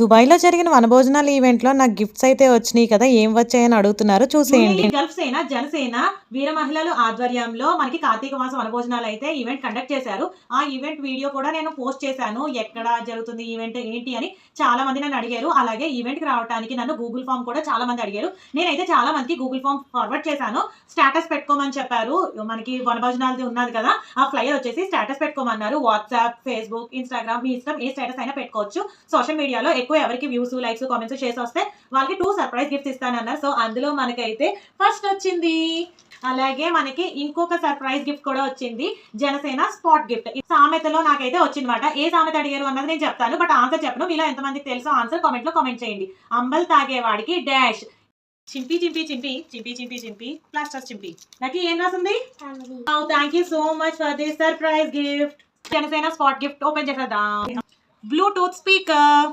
దుబాయ్లో జరిగిన వనభోజనాల ఈవెంట్లో నాకు గిఫ్ట్స్ అయితే వచ్చినాయి కదా ఏం వచ్చాయని అడుగుతున్నారు? చూసేయండి. గల్ఫ్ సేన జనసేన వీర మహిళలు ఆధ్వర్యంలో మనకి కార్తీక మాసం వనభోజనాలు అయితే ఈవెంట్ కండక్ట్ చేశారు. ఆ ఈవెంట్ వీడియో కూడా నేను పోస్ట్ చేశాను. ఎక్కడ జరుగుతుంది ఈవెంట్ ఏంటి అని చాలా మంది నన్ను అడిగారు. అలాగే ఈవెంట్కి రావడానికి నన్ను గూగుల్ ఫామ్ కూడా చాలా మంది అడిగారు. నేనైతే చాలా మందికి గూగుల్ ఫామ్ ఫార్వర్డ్ చేశాను. స్టేటస్ పెట్టుకోమని చెప్పారు. మనకి వనభోజనాలది ఉన్నది కదా ఆ ఫ్లైర్ వచ్చేసి స్టేటస్ పెట్టుకోమన్నారు. వాట్సాప్ ఫేస్బుక్ ఇన్స్టాగ్రామ్ మీ ఇష్టం ఏ స్టేటస్ అయినా పెట్టుకోవచ్చు. సోషల్ మీడియాలో ఎక్కువ ఎవరికి వ్యూస్ లైక్స్ కామెంట్స్ చేసి వస్తే వాళ్ళకి టూ సర్ప్రైజ్ గిఫ్ట్స్ ఇస్తానన్నారు సో అందులో మనకైతే ఫస్ట్ వచ్చింది అలాగే మనకి ఇంకొక సర్ప్రైజ్ గిఫ్ట్ కూడా వచ్చింది. జనసేన స్పాట్ గిఫ్ట్ ఈ సామెతలో నాకైతే వచ్చిందన్నమాట. ఏ సామెత అడిగారు అన్నది నేను చెప్తాను బట్ ఆన్సర్ చెప్పను. మీలో ఎంతమందికి తెలుసో ఆన్సర్ కామెంట్లో కామెంట్ చేయండి. అంబల్ తాగేవాడికి డాష్ చింపి చింపి చింపి చింపి చింపి చింపి. ప్లాస్టర్ చింపి. నాకు ఏం రాసింది? Thank you so much for this surprise gift Janasena spot gift open చేసేద్దాం. Bluetooth speaker